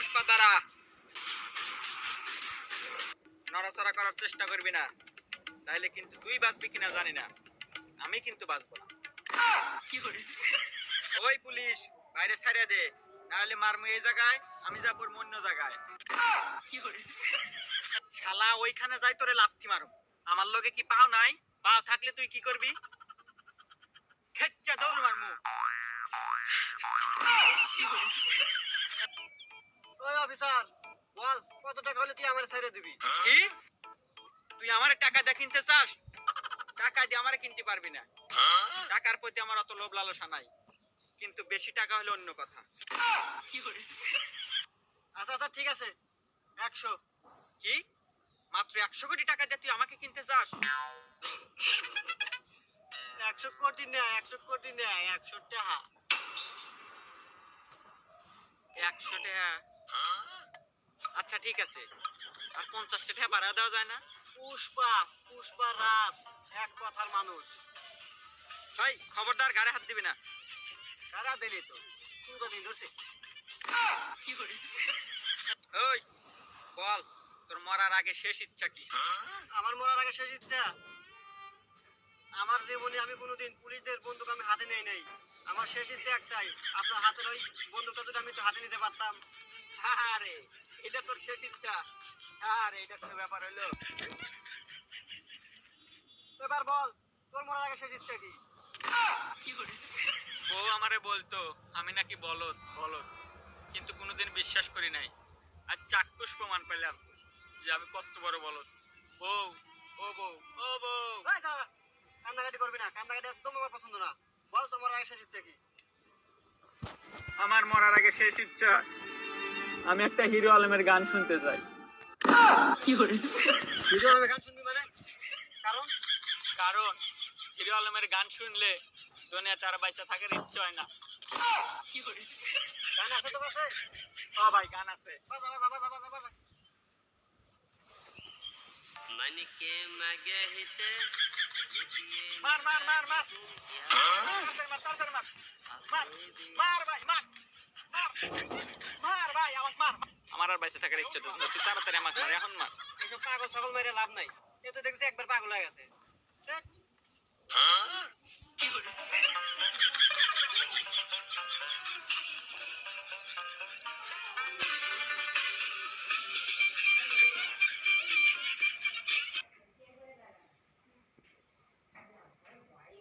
পুষ্পা তারা। নড়াচড়া করার চেষ্টা করবি না। তাইলে কিন্তু তুই বাঁচবি কিনা জানি না। আমি কিন্তু বাঁচবো না। ওই পুলিশ, বাইরে ছাড়িয়ে দে। নাহলে মারমু এই জায়গায়, আমি যাব অন্য জায়গায়। শালা, ওইখানে যাই তোরে লাথি মারো আমার লগে কি পাও নাই? পাও থাকলে তুই কি করবি? খেচ্চা দৌড় মারমু। ওই অফিসার বল কত টাকা হলে তুই আমার ছেড়ে দিবি? কি? তুই আমার টাকা দিয়ে কিনতে চাস? টাকা দিয়ে আমারে কিনতে পারবি না। টাকার প্রতি আমার অত লোভ লালসা নাই। কিন্তু বেশি টাকা হলে অন্য কথা। আচ্ছা আচ্ছা ঠিক আছে। একশো। কি? মাত্র একশো কোটি টাকা দিয়ে তুই আমাকে কিনতে চাস? একশো কোটি নেয় একশো কোটি নেয় একশো টাকা। একশো টাকা? আচ্ছা ঠিক আছে। আর পঞ্চাশটা টাকা বাড়া দেওয়া যায় না। পুষ্পা পুষ্পা রাস এক কথার মানুষ। ভাই খবরদার গাড়ি হাত দিবি না। কারা দিলি তো। তুই দিন ধরছে ওই বল তোর মরার আগে শেষ ইচ্ছা কি? আমার মরার আগে শেষ ইচ্ছা? আমার জীবনে আমি কোনোদিন পুলিশদের বন্দুক আমি হাতে নেই নাই। আমার শেষ ইচ্ছা একটাই আপনার হাতের ওই বন্দুকটা যদি আমি তো হাতে নিতে পারতাম। আরে এটা তোর শেষ ইচ্ছা। আরে এটা কোনো ব্যাপার হইল? এবার বল তোর মরার আগে শেষ ইচ্ছা কি? বউ আমারে বলতো আমি নাকি বলদ বলদ। কিন্তু কোনোদিন বিশ্বাস করি নাই। আর চাক্ষুষ প্রমাণ পেলাম যে আমি কত বড় বলদ। বউ ও বউ ও বউ। কান্নাকাটি করবি না কান্নাকাটি একদম আমার পছন্দ না। বল তোর মরার আগে শেষ ইচ্ছা কি? আমার মরার আগে শেষ ইচ্ছা আমি একটা হিরো আলমের গান শুনতে চাই ভিডিও আমি গান শুনবি মানে কারণ কারণ হিরো আলমের গান শুনলে দুনিয়াতে আর বাইসা থাকার ইচ্ছে হয় না গান আছে তো কাছে ও ভাই গান আছে বাজা বাজা বাজা বাজা বাজা मन के मगहित মার মার মার মার তাড়াতাড়ি মার তাড়াতাড়ি মার মার মার ভাই আমার আর বাইসে থাকার ইচ্ছে তো তুই তাড়াতাড়ি আমাকে মার এখন মার। এসব পাগল ছাগল মেরে লাভ নাই। এ তো দেখছি একবার পাগল হয়ে গেছে। ধ্যাৎ।